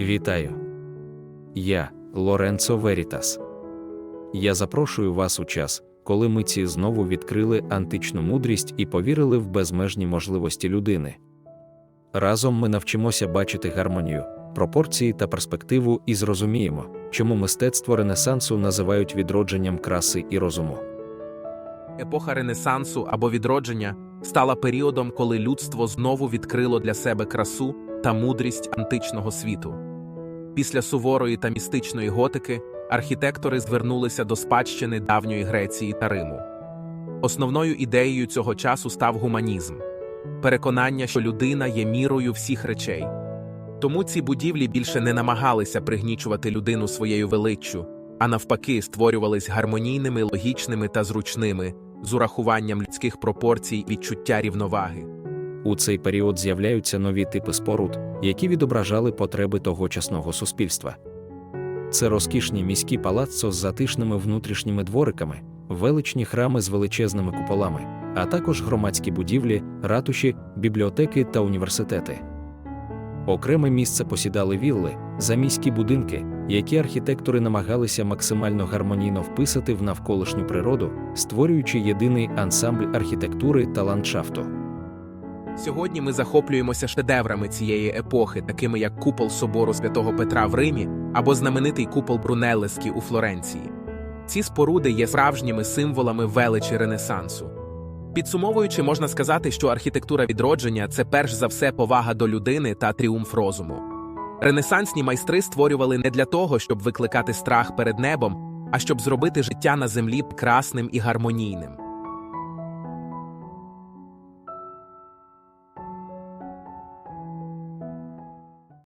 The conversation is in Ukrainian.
Вітаю. Я Лоренцо Верітас. Я запрошую вас у час, коли митці знову відкрили античну мудрість і повірили в безмежні можливості людини. Разом ми навчимося бачити гармонію, пропорції та перспективу і зрозуміємо, чому мистецтво Ренесансу називають відродженням краси і розуму. Епоха Ренесансу або відродження стала періодом, коли людство знову відкрило для себе красу та мудрість античного світу. Після суворої та містичної готики архітектори звернулися до спадщини давньої Греції та Риму. Основною ідеєю цього часу став гуманізм переконання, що людина є мірою всіх речей. Тому ці будівлі більше не намагалися пригнічувати людину своєю величчю, а навпаки, створювались гармонійними, логічними та зручними, з урахуванням людських пропорцій і відчуття рівноваги. У цей період з'являються нові типи споруд, які відображали потреби тогочасного суспільства. Це розкішні міські палаццо з затишними внутрішніми двориками, величні храми з величезними куполами, а також громадські будівлі, ратуші, бібліотеки та університети. Окреме місце посідали вілли, заміські будинки, які архітектори намагалися максимально гармонійно вписати в навколишню природу, створюючи єдиний ансамбль архітектури та ландшафту. Сьогодні ми захоплюємося шедеврами цієї епохи, такими як купол собору святого Петра в Римі або знаменитий купол Брунеллеський у Флоренції. Ці споруди є справжніми символами величі Ренесансу. Підсумовуючи, можна сказати, що архітектура відродження це перш за все повага до людини та тріумф розуму. Ренесансні майстри створювали не для того, щоб викликати страх перед небом, а щоб зробити життя на землі красним і гармонійним.